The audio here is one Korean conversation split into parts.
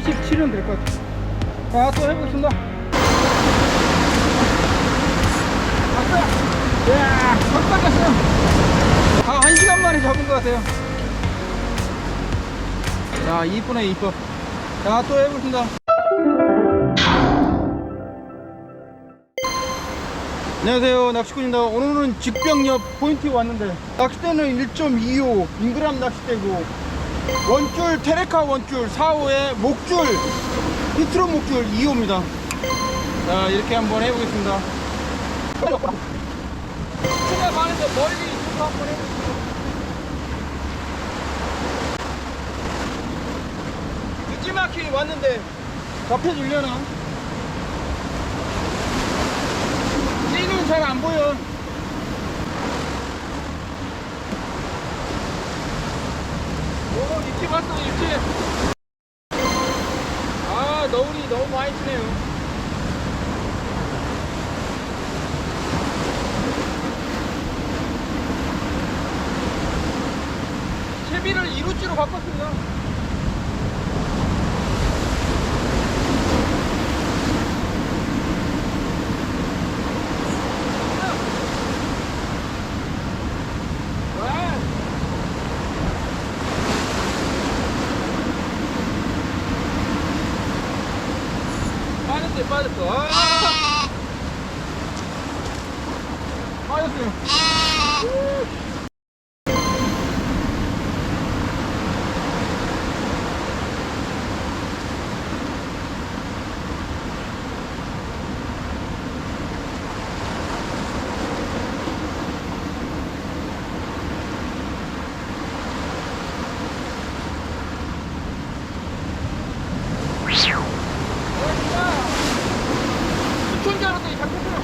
37은 될 것 같아요. 자, 또 해보겠습니다. 왔어요. 이야, 첫 닦았어요. 다한 시간 만에 잡은 것 같아요. 자, 이쁘네, 이뻐. 자, 또 해보겠습니다. 안녕하세요 낚시꾼입니다 오늘은 직병옆 포인트에 왔는데 낚싯대는 1.25 잉그람 낚싯대고 원줄 테레카 원줄 4호에 목줄 히트로 목줄 2호입니다. 자 이렇게 한번 해보겠습니다. 제가 많은데 멀리 있어서 한번 해보겠습니다. 늦지막히 왔는데. 잡혀주려나? 찌는 잘 안 보여. 왔어, 입질. 아, 너울이 너무 많이 치네요. 채비를 이루지로 바꿨습니다. 빠졌어요, 빠졌어. 아! 빠졌어요. 수천자 알았더니 잡혔어요.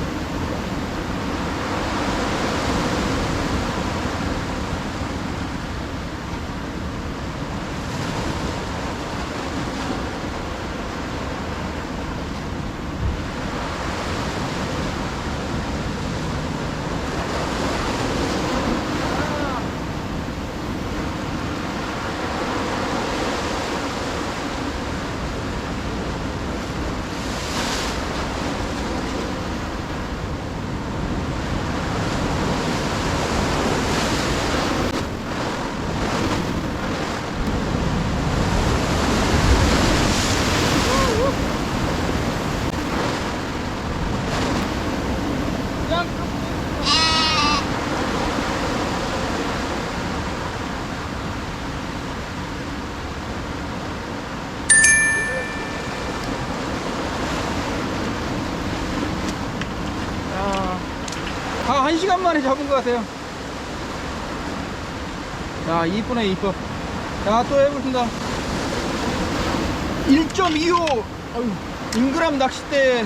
그냥 아, 다한 시간 만에 잡은 것 같아요. 자, 이쁘네, 이뻐. 자, 또 해보겠습니다. 1.25 잉그람 낚싯대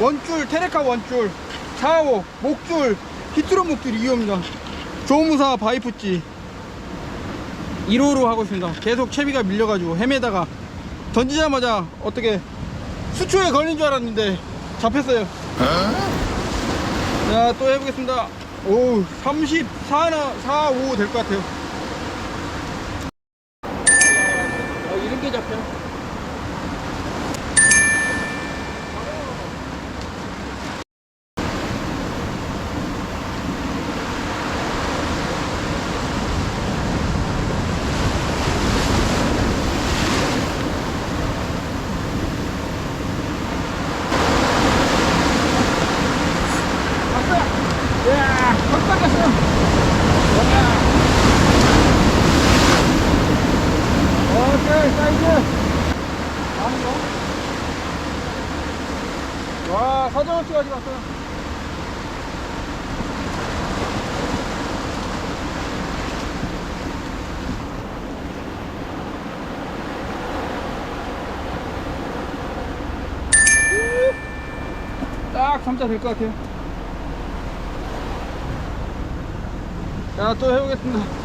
원줄, 테레카 원줄, 4호, 목줄, 히트로 목줄 2호입니다. 조무사 바이프찌 1호로 하고 있습니다. 계속 채비가 밀려가지고 헤매다가 던지자마자 어떻게 수초에 걸린 줄 알았는데 잡혔어요. 자, 또 해보겠습니다. 오, 34나 4, 5 될 것 같아요. 어, 이런 게 잡혀. 왔어요. 야, 첫 닦았어요. 야. 오케이, 사이즈. 아니, 와, 사정어치까지 갔어요. 딱 3자 될 것 같아요. 자, 또 해보겠습니다.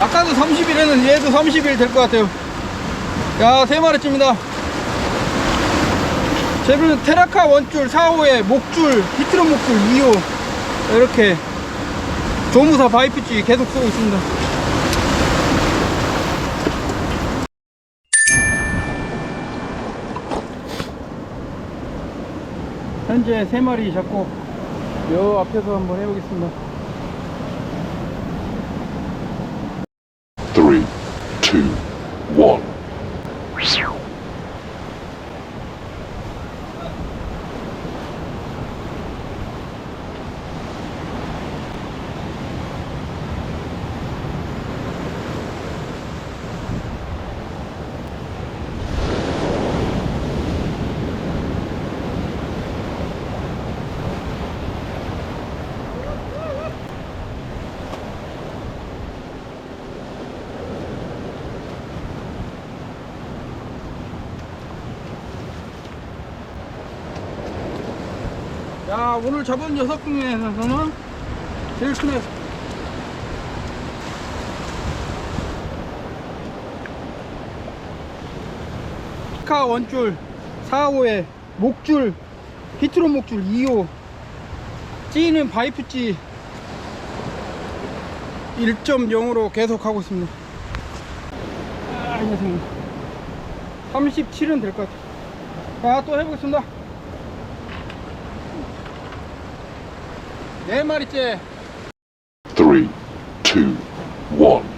하나도 30일에는 얘도 30일 될 것 같아요. 야, 세 마리쯤이다. 제비는 테라카 원줄 4호에 목줄, 히트론 목줄 2호 이렇게 조무사 바이프지 계속 쓰고 있습니다. 현재 세 마리 잡고 요 앞에서 한번 해보겠습니다. 야 오늘 잡은 여섯 중에서는 제일 크네 카 원줄 4호에 목줄 히트론 목줄 2호 찌는 바이프찌 1.0으로 계속 하고 있습니다. 아, 이 녀석은 37은 될 것 같아요. 자 또 해보겠습니다 네 마리째 Three, two, one.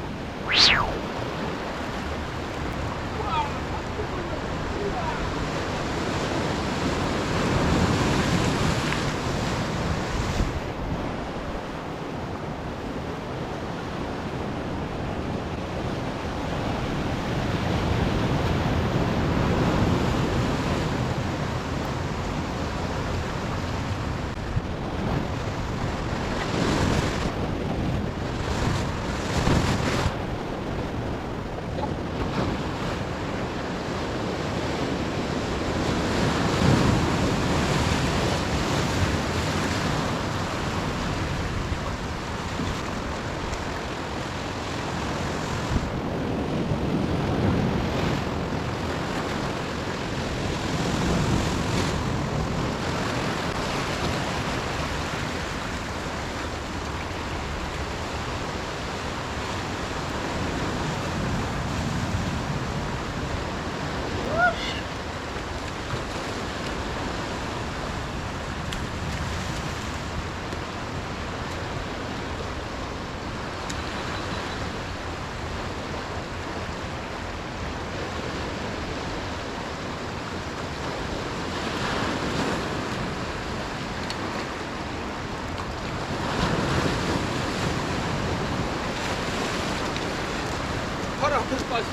팔을 앞에서 빠지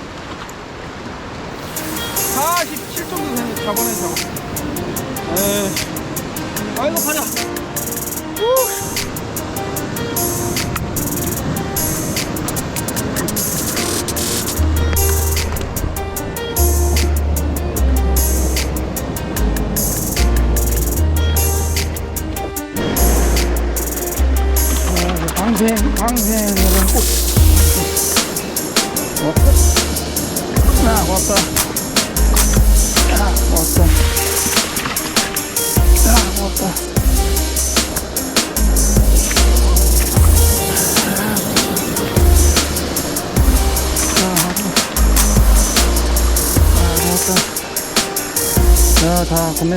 47 저번에 잡았어 에이 아이고 가자 후. 아, 방생 방생이라 자, 다 건네.